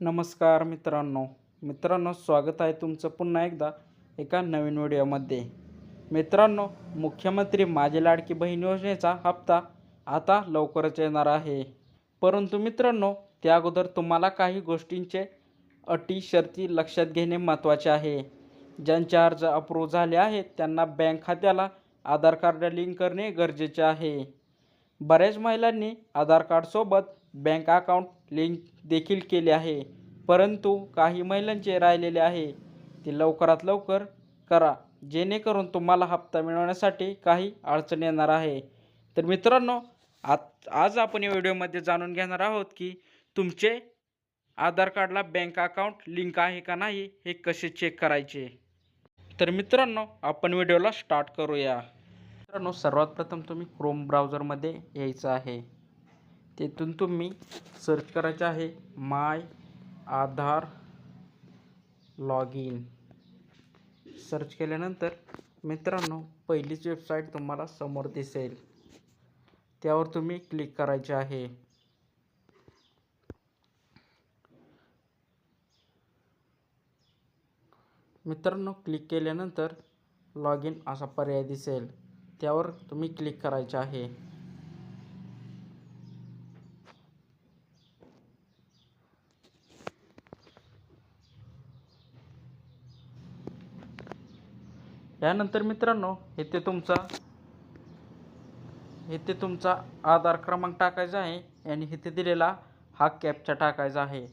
नमस्कार मित्रांनो. मित्रांनो स्वागत आहे तुमचं पुन्हा एकदा एका नवीन व्हिडिओमध्ये. मित्रांनो मुख्यमंत्री माझी लाडकी बहीण योजनेचा हप्ता आता लवकरच येणार आहे. परंतु मित्रांनो त्या अगोदर तुम्हाला काही गोष्टींचे अटी शर्ती लक्षात घेणे महत्त्वाचे आहे. ज्यांचे अर्ज अप्रूव्ह झाले आहेत त्यांना बँक खात्याला आधार कार्ड लिंक करणे गरजेचे आहे. बऱ्याच महिलांनी आधार कार्डसोबत बँक अकाउंट लिंक देखील केले आहे. परंतु काही महिलांचे राहिलेले आहे. ते लवकरात लवकर करा. जेणेकरून तुम्हाला हप्ता मिळवण्यासाठी काही अडचण येणार आहे. तर मित्रांनो आत आज आपण या व्हिडिओमध्ये जाणून घेणार आहोत की तुमचे आधार कार्डला बँक अकाउंट लिंक आहे का नाही हे कसे चेक करायचे? तर मित्रांनो आपण व्हिडिओला स्टार्ट करूया. मित्रांनो सर्वात प्रथम तुम्ही क्रोम ब्राउझरमध्ये यायचं आहे. तेथून तुम्ही सर्च करायचं आहे my Aadhaar log in search केल्यानंतर मित्रांनो पहिलीच वेबसाईट तुम्हाला समोर दिसेल. त्यावर तुम्ही क्लिक करायचे आहे. मित्रांनो क्लिक केल्यानंतर लॉग इन असा पर्याय दिसेल. त्यावर तुम्ही क्लिक करायचे आहे. यानंतर मित्रांनो येथे तुमचा येथे तुमचा आधार क्रमांक टाकायचा आहे आणि इथे दिलेला हा कॅपचा टाकायचा आहे.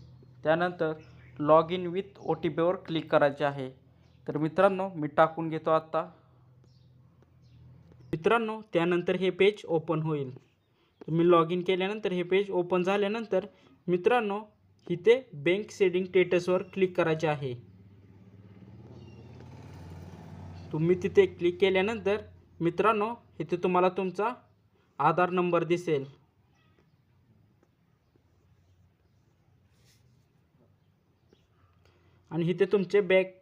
त्यानंतर log in with O T पीवर क्लिक करायचे आहे. तर मित्रांनो मी टाकून घेतो आत्ता मित्रांनो त्यानंतर हे पेज ओपन होईल. तुम्ही लॉग इन केल्यानंतर हे पेज ओपन झाल्यानंतर मित्रांनो इथे बँक सेडिंग स्टेटसवर क्लिक करायचे आहे. तुम्ही तिथे क्लिक केल्यानंतर मित्रांनो इथे तुम्हाला तुमचा आधार नंबर दिसेल. आणि इथे तुमचे बॅक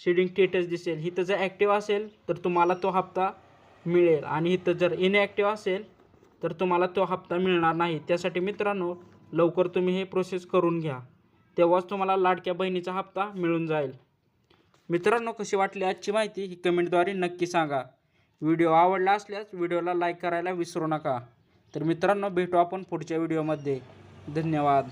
शेडिंग स्टेटस दिसेल. इथं जर ॲक्टिव्ह असेल तर तुम्हाला तो हप्ता मिळेल. आणि इथं जर इनॲक्टिव्ह असेल तर तुम्हाला तो हप्ता मिळणार नाही. त्यासाठी मित्रांनो लवकर तुम्ही हे प्रोसेस करून घ्या. तेव्हाच तुम्हाला लाडक्या बहिणीचा हप्ता मिळून जाईल. मित्रांनो कशी वाटली आजची माहिती? ही कमेंटद्वारे नक्की सांगा. व्हिडिओ आवडला असल्यास व्हिडिओला लाईक करायला विसरू नका. तर मित्रांनो भेटू आपण पुढच्या व्हिडिओमध्ये धन्यवाद.